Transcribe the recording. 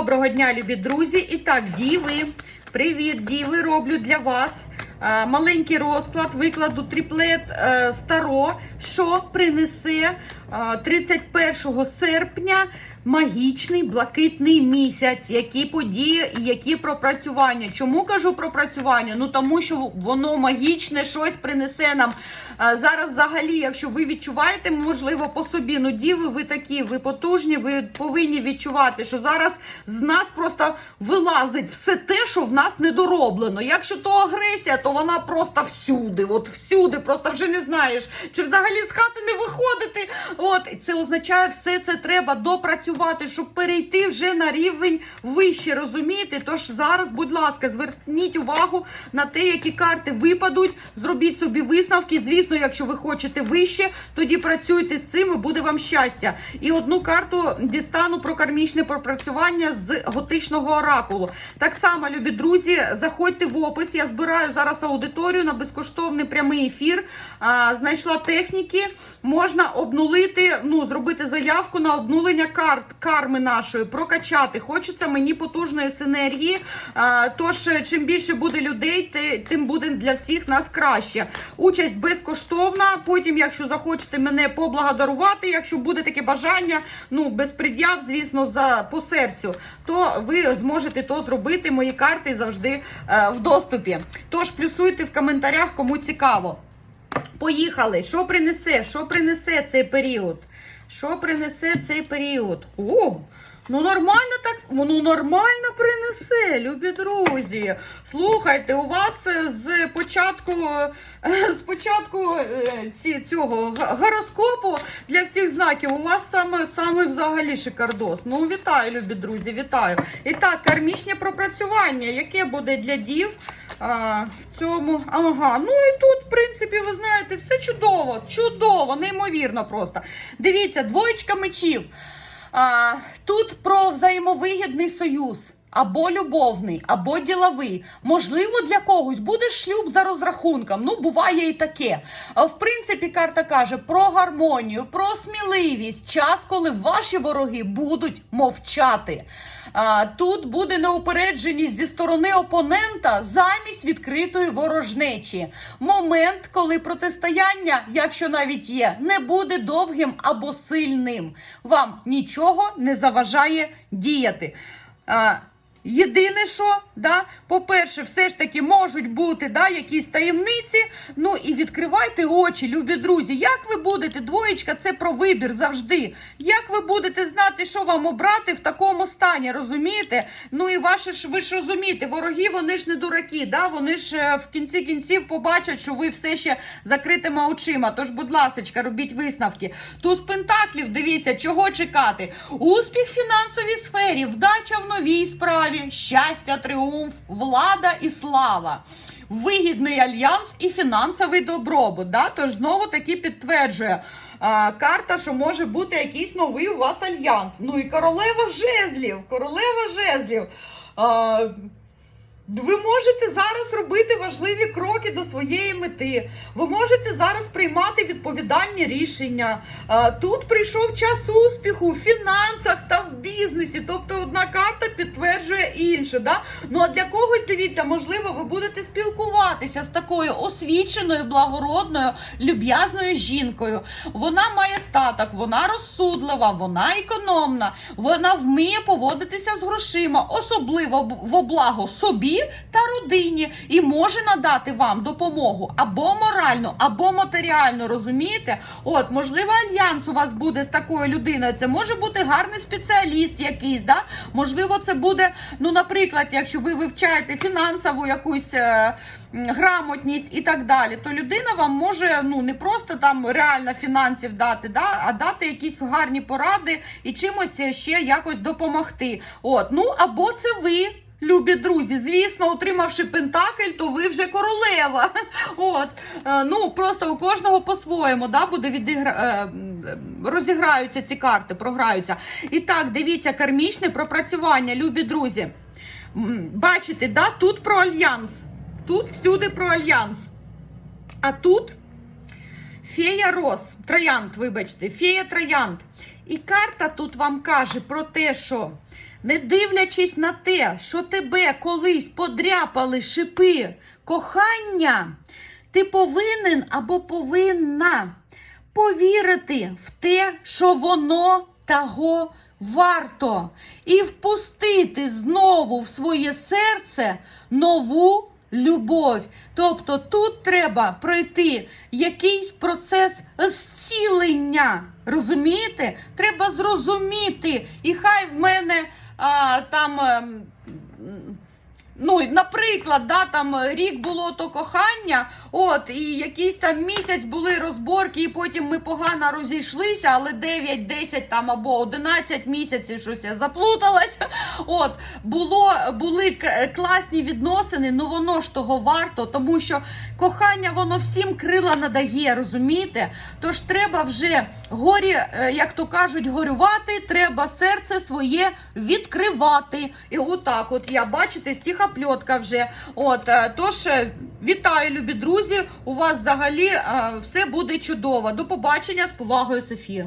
Доброго дня, любі друзі! І так, діви. Привіт, діви! Роблю для вас е, маленький розклад, викладу тріплет е, старо, що принесе 31 серпня магічний блакитний місяць. Які події і які пропрацювання. Чому кажу пропрацювання? Ну тому що воно магічне щось принесе нам. Зараз, взагалі, якщо ви відчуваєте, можливо, по собі, ну діви, ви такі, ви потужні, ви повинні відчувати, що зараз з нас просто вилазить все те, що в нас недороблено. Якщо то агресія, то вона просто всюди, от всюди, просто вже не знаєш, чи взагалі з хати не виходити. От це означає, все це треба допрацювати, щоб перейти вже на рівень вище, розумієте? Тож зараз, будь ласка, зверніть увагу на те, які карти випадуть, зробіть собі висновки. Звісно, якщо ви хочете вище, тоді працюйте з цим і буде вам щастя. І одну карту дістану про кармічне пропрацювання з готичного оракулу. Так само, любі друзі, заходьте в опис. Я збираю зараз аудиторію на безкоштовний прямий ефір. А, знайшла техніки. Можна обнулити, ну зробити заявку на обнулення карт карми нашої, прокачати. Хочеться мені потужної синергії. А, тож, е, чим більше буде людей, тим буде для всіх нас краще. Участь безкоштовна. Потім, якщо захочете мене поблагодарувати, якщо буде таке бажання, ну без пред'яв, звісно, за по серцю, то ви зможете то зробити. Мої карти завжди е, в доступі. Тож плюсуйте в коментарях, кому цікаво. Поїхали. Що принесе? Що принесе цей період? Що принесе цей період? О, ну нормально так, ну нормально принесе, любі друзі. Слухайте, у вас е, з початку, е, з початку е, ці, цього гороскопу для всіх знаків у вас саме, саме взагалі шикардос. Ну, вітаю, любі друзі, вітаю. І так, кармічне пропрацювання, яке буде для дів а, в цьому. Ага, ну і тут, в принципі, ви знаєте, все чудово, чудово, неймовірно просто. Дивіться, двоєчка мечів. Тут про взаємовигідний союз. Або любовний, або діловий. Можливо, для когось буде шлюб за розрахунком. Ну, буває і таке. В принципі, карта каже про гармонію, про сміливість. Час, коли ваші вороги будуть мовчати. Тут буде неупередженість зі сторони опонента замість відкритої ворожнечі. Момент, коли протистояння, якщо навіть є, не буде довгим або сильним. Вам нічого не заважає діяти. Єдине, що, да, по-перше, все ж таки можуть бути да, якісь таємниці. Ну і відкривайте очі, любі друзі. Як ви будете, двоєчка, це про вибір завжди. Як ви будете знати, що вам обрати в такому стані, розумієте? Ну і ваше ж ви ж розумієте, вороги вони ж не дураки, да? вони ж е, в кінці кінців побачать, що ви все ще закритими очима. Тож, будь ласка, робіть висновки. Туз пентаклів, дивіться, чого чекати. Успіх в фінансовій сфері, вдача в новій справі, щастя, тріумф, влада і слава. Вигідний альянс і фінансовий добробут. Да? Тож знову таки підтверджує а, карта, що може бути якийсь новий у вас альянс. Ну і королева жезлів. Королева жезлів. А, ви можете зараз робити важливі кроки до своєї мети. Ви можете зараз приймати відповідальні рішення. Тут прийшов час успіху в фінансах та в бізнесі. Тобто одна карта підтверджує іншу. Да? Ну а для когось дивіться, можливо, ви будете спілкуватися з такою освіченою, благородною, люб'язною жінкою. Вона має статок, вона розсудлива, вона економна, вона вміє поводитися з грошима, особливо во благо собі та родині, і може надати вам допомогу або моральну, або матеріальну. Розумієте? От, можливо, альянс у вас буде з такою людиною. Це може бути гарний спеціаліст якийсь, да? Можливо, це буде, ну, наприклад, якщо ви вивчаєте фінансову якусь. е, Грамотність і так далі, то людина вам може ну не просто там реально фінансів дати, да, а дати якісь гарні поради і чимось ще якось допомогти. От, ну або це ви. Любі друзі, звісно, отримавши пентакль, то ви вже королева. От Е, ну просто у кожного по-своєму да, буде відігра... е, розіграються ці карти, програються. І так, дивіться, кармічне пропрацювання, любі друзі. Бачите, да, тут про альянс. Тут всюди про альянс. А тут фея роз, троянд, вибачте, фея троянд. І карта тут вам каже про те, що не дивлячись на те, що тебе колись подряпали шипи кохання, ти повинен або повинна повірити в те, що воно того варто, і впустити знову в своє серце нову любов. Тобто тут треба пройти якийсь процес зцілення. Розумієте? Треба зрозуміти, і хай в мене а, там. Ну, наприклад, да, там рік було то кохання, от, і якийсь там місяць були розборки, і потім ми погано розійшлися, але 9, 10 там або 11 місяців щось я заплуталась. От, було, були класні відносини, ну воно ж того варто, тому що кохання воно всім крила надає, розумієте? Тож треба вже горі, е, як то кажуть, горювати, треба серце своє відкривати. І отак, от я бачите, стіхопльотка вже. От е, тож е, вітаю, любі друзі. У вас взагалі е, все буде чудово. До побачення з повагою, Софія.